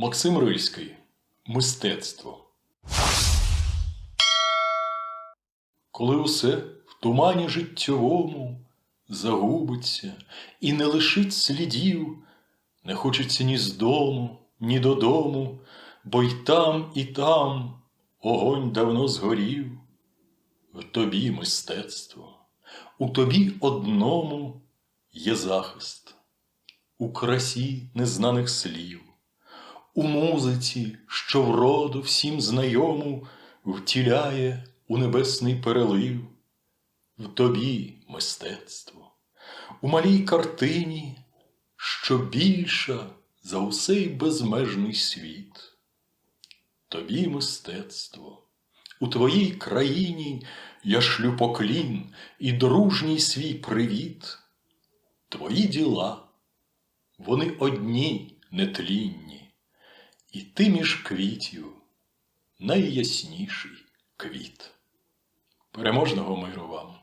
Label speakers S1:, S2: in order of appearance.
S1: Максим Рильський. Мистецтво. Коли усе в тумані життєвому загубиться і не лишить слідів, не хочеться ні з дому, ні додому, бо й там, і там огонь давно згорів. В тобі мистецтво, у тобі одному є захист, у красі незнаних слів, у музиці, що вроду всім знайому втіляє у небесний перелив, в тобі мистецтво, у малій картині, що більша за усей безмежний світ. Тобі мистецтво, у твоїй країні я шлю поклін і дружній свій привіт. Твої діла, вони одні нетлінні, і ти між квітів найясніший квіт. Переможного миру вам!